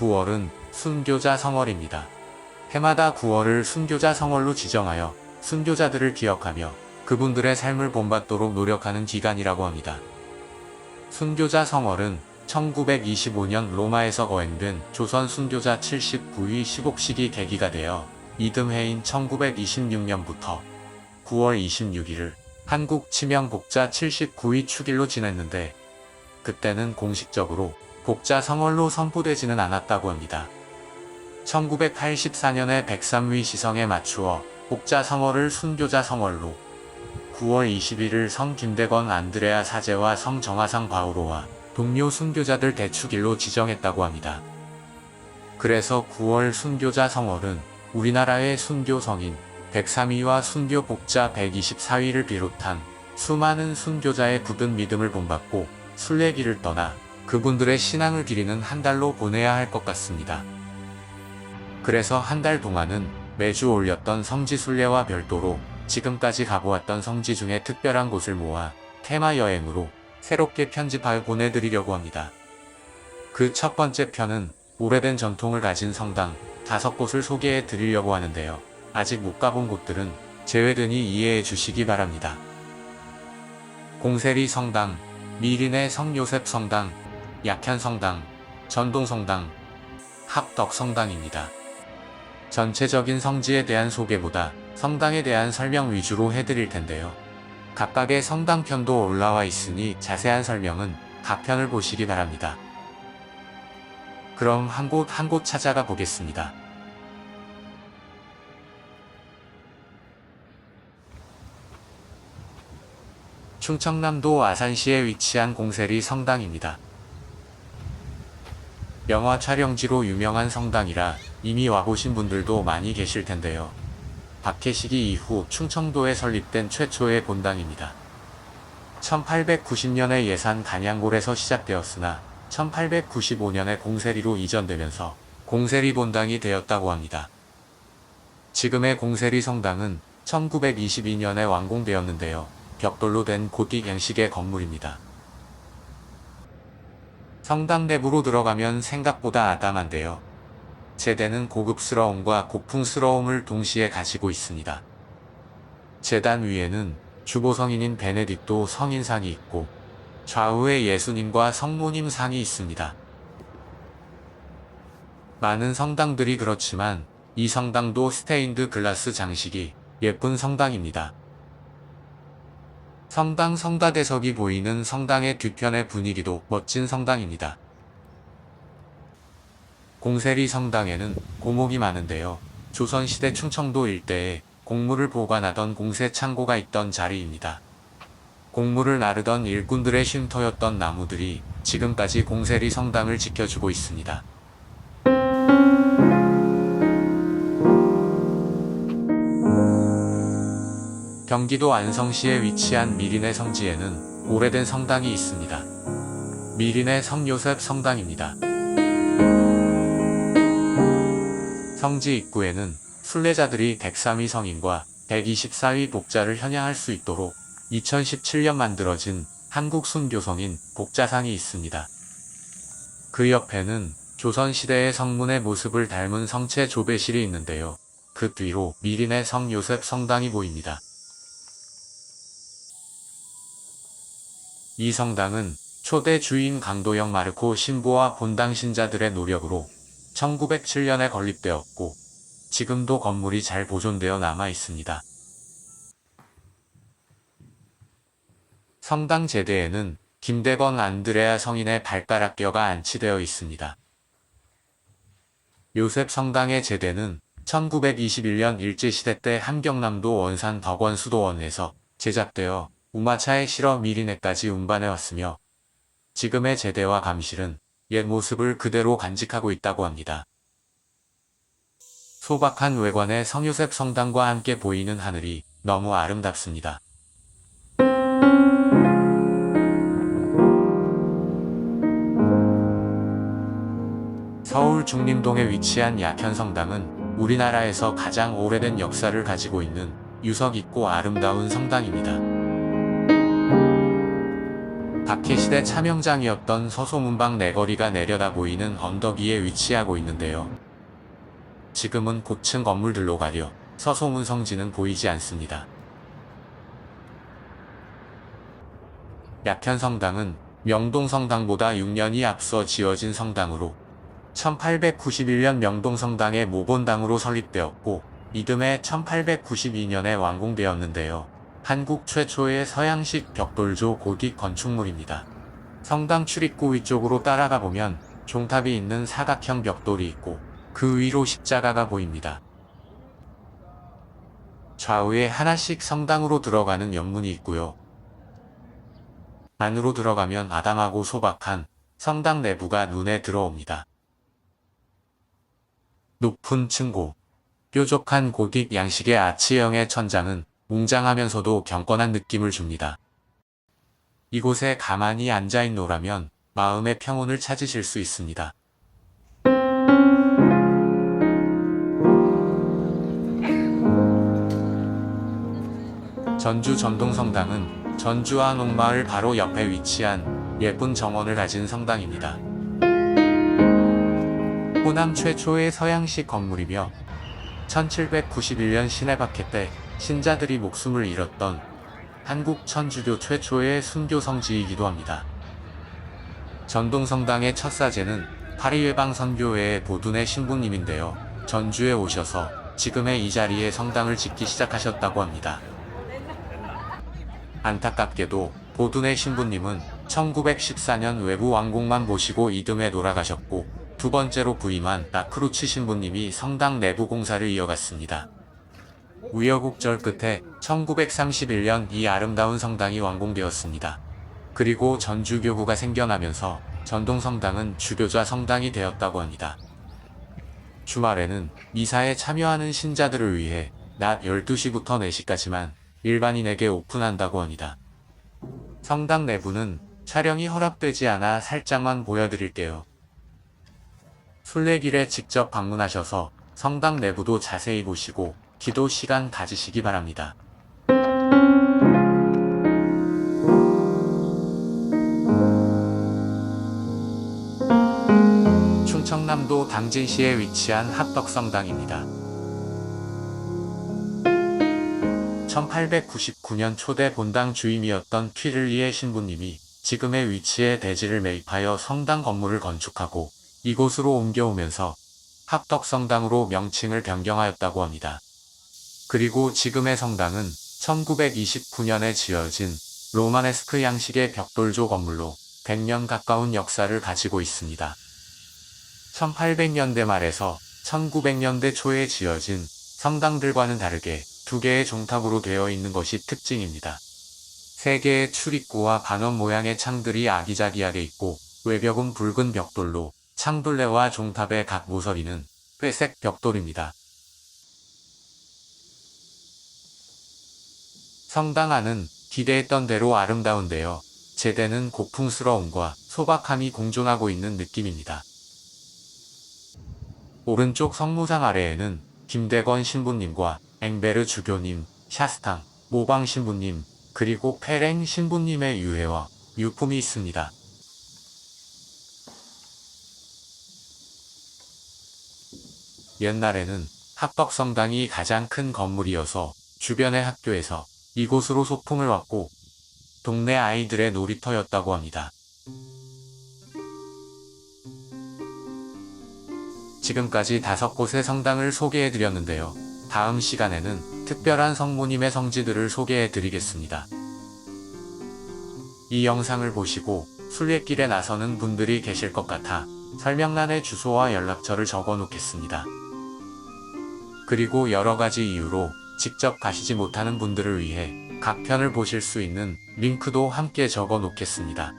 9월은 순교자 성월입니다. 해마다 9월을 순교자 성월로 지정하여 순교자들을 기억하며 그분들의 삶을 본받도록 노력하는 기간이라고 합니다. 순교자 성월은 1925년 로마에서 거행된 조선 순교자 79위 시복식이 계기가 되어 이듬해인 1926년부터 9월 26일을 한국 치명 복자 79위 축일로 지냈는데 그때는 공식적으로 복자 성월로 선포되지는 않았다고 합니다. 1984년에 103위 시성에 맞추어 복자 성월을 순교자 성월로 9월 21일 성 김대건 안드레아 사제와 성 정화상 바우로와 동료 순교자들 대축일로 지정했다고 합니다. 그래서 9월 순교자 성월은 우리나라의 순교 성인 103위와 순교 복자 124위를 비롯한 수많은 순교자의 굳은 믿음을 본받고 순례길을 떠나 그분들의 신앙을 기리는 한 달로 보내야 할 것 같습니다. 그래서 한 달 동안은 매주 올렸던 성지 순례와 별도로 지금까지 가보았던 성지 중에 특별한 곳을 모아 테마 여행으로 새롭게 편집하여 보내드리려고 합니다. 그 첫 번째 편은 오래된 전통을 가진 성당 다섯 곳을 소개해 드리려고 하는데요. 아직 못 가본 곳들은 제외되니 이해해 주시기 바랍니다. 공세리 성당, 미린의 성요셉 성당, 약현 성당, 전동 성당, 합덕 성당입니다. 전체적인 성지에 대한 소개보다 성당에 대한 설명 위주로 해드릴 텐데요. 각각의 성당편도 올라와 있으니 자세한 설명은 각 편을 보시기 바랍니다. 그럼 한 곳 한 곳 찾아가 보겠습니다. 충청남도 아산시에 위치한 공세리 성당입니다. 영화 촬영지로 유명한 성당이라 이미 와보신 분들도 많이 계실 텐데요. 박해 시기 이후 충청도에 설립된 최초의 본당입니다. 1890년에 예산 간양골에서 시작되었으나 1895년에 공세리로 이전되면서 공세리 본당이 되었다고 합니다. 지금의 공세리 성당은 1922년에 완공되었는데요. 벽돌로 된 고딕 양식의 건물입니다. 성당 내부로 들어가면 생각보다 아담한데요. 제대는 고급스러움과 고풍스러움을 동시에 가지고 있습니다. 재단 위에는 주보 성인인 베네딕토 성인상이 있고 좌우에 예수님과 성모님 상이 있습니다. 많은 성당들이 그렇지만 이 성당도 스테인드 글라스 장식이 예쁜 성당입니다. 성당 성다대석이 보이는 성당의 뒤편의 분위기도 멋진 성당입니다. 공세리 성당에는 고목이 많은데요. 조선시대 충청도 일대에 곡물을 보관하던 공세 창고가 있던 자리입니다. 곡물을 나르던 일꾼들의 쉼터였던 나무들이 지금까지 공세리 성당을 지켜주고 있습니다. 경기도 안성시에 위치한 미린의 성지에는 오래된 성당이 있습니다. 미린의 성요셉 성당입니다. 성지 입구에는 순례자들이 103위 성인과 124위 복자를 현양할 수 있도록 2017년 만들어진 한국 순교성인 복자상이 있습니다. 그 옆에는 조선시대의 성문의 모습을 닮은 성체 조배실이 있는데요. 그 뒤로 미린의 성 요셉 성당이 보입니다. 이 성당은 초대 주인 강도영 마르코 신부와 본당 신자들의 노력으로 1907년에 건립되었고 지금도 건물이 잘 보존되어 남아 있습니다. 성당 제대에는 김대건 안드레아 성인의 발가락뼈가 안치되어 있습니다. 요셉 성당의 제대는 1921년 일제시대 때 함경남도 원산 덕원 수도원에서 제작되어 우마차에 실어 미리네까지 운반해 왔으며 지금의 제대와 감실은 옛 모습을 그대로 간직하고 있다고 합니다. 소박한 외관의 성요셉 성당과 함께 보이는 하늘이 너무 아름답습니다. 서울 중림동에 위치한 약현 성당은 우리나라에서 가장 오래된 역사를 가지고 있는 유석 있고 아름다운 성당입니다. 박해시대 차명장이었던 서소문방 내거리가 내려다 보이는 언덕 위에 위치하고 있는데요. 지금은 고층 건물들로 가려 서소문 성지는 보이지 않습니다. 약현 성당은 명동 성당보다 6년이 앞서 지어진 성당으로 1891년 명동 성당의 모본당으로 설립되었고 이듬해 1892년에 완공되었는데요. 한국 최초의 서양식 벽돌조 고딕 건축물입니다. 성당 출입구 위쪽으로 따라가 보면 종탑이 있는 사각형 벽돌이 있고 그 위로 십자가가 보입니다. 좌우에 하나씩 성당으로 들어가는 연문이 있고요. 안으로 들어가면 아담하고 소박한 성당 내부가 눈에 들어옵니다. 높은 층고, 뾰족한 고딕 양식의 아치형의 천장은 웅장하면서도 경건한 느낌을 줍니다. 이곳에 가만히 앉아있노라면 마음의 평온을 찾으실 수 있습니다. 전주 전동성당은 전주와 농마을 바로 옆에 위치한 예쁜 정원을 가진 성당입니다. 호남 최초의 서양식 건물이며 1791년 신해박해 때 신자들이 목숨을 잃었던 한국 천주교 최초의 순교 성지이기도 합니다. 전동성당의 첫 사제는 파리외방 선교회의 보둔의 신부님인데요. 전주에 오셔서 지금의 이 자리에 성당을 짓기 시작하셨다고 합니다. 안타깝게도 보둔의 신부님은 1914년 외부 왕궁만 보시고 이듬해 돌아가셨고 두 번째로 부임한 라크루치 신부님이 성당 내부 공사를 이어갔습니다. 우여곡절 끝에 1931년 이 아름다운 성당이 완공되었습니다. 그리고 전주교구가 생겨나면서 전동성당은 주교자 성당이 되었다고 합니다. 주말에는 미사에 참여하는 신자들을 위해 낮 12시부터 4시까지만 일반인에게 오픈한다고 합니다. 성당 내부는 촬영이 허락되지 않아 살짝만 보여드릴게요. 순례길에 직접 방문하셔서 성당 내부도 자세히 보시고 기도 시간 가지시기 바랍니다. 충청남도 당진시에 위치한 합덕성당입니다. 1899년 초대 본당 주임이었던 퀴를리의 신부님이 지금의 위치에 대지를 매입하여 성당 건물을 건축하고 이곳으로 옮겨오면서 합덕성당으로 명칭을 변경하였다고 합니다. 그리고 지금의 성당은 1929년에 지어진 로마네스크 양식의 벽돌조 건물로 100년 가까운 역사를 가지고 있습니다. 1800년대 말에서 1900년대 초에 지어진 성당들과는 다르게 두 개의 종탑으로 되어 있는 것이 특징입니다. 세 개의 출입구와 반원 모양의 창들이 아기자기하게 있고 외벽은 붉은 벽돌로 창둘레와 종탑의 각 모서리는 회색 벽돌입니다. 성당 안은 기대했던 대로 아름다운데요. 제대는 고풍스러움과 소박함이 공존하고 있는 느낌입니다. 오른쪽 성무상 아래에는 김대건 신부님과 앵베르 주교님, 샤스탕, 모방 신부님, 그리고 페랭 신부님의 유해와 유품이 있습니다. 옛날에는 합덕성당이 가장 큰 건물이어서 주변의 학교에서 이곳으로 소풍을 왔고 동네 아이들의 놀이터였다고 합니다. 지금까지 다섯 곳의 성당을 소개해 드렸는데요. 다음 시간에는 특별한 성모님의 성지들을 소개해 드리겠습니다. 이 영상을 보시고 순례길에 나서는 분들이 계실 것 같아 설명란에 주소와 연락처를 적어 놓겠습니다. 그리고 여러 가지 이유로 직접 가시지 못하는 분들을 위해 각 편을 보실 수 있는 링크도 함께 적어 놓겠습니다.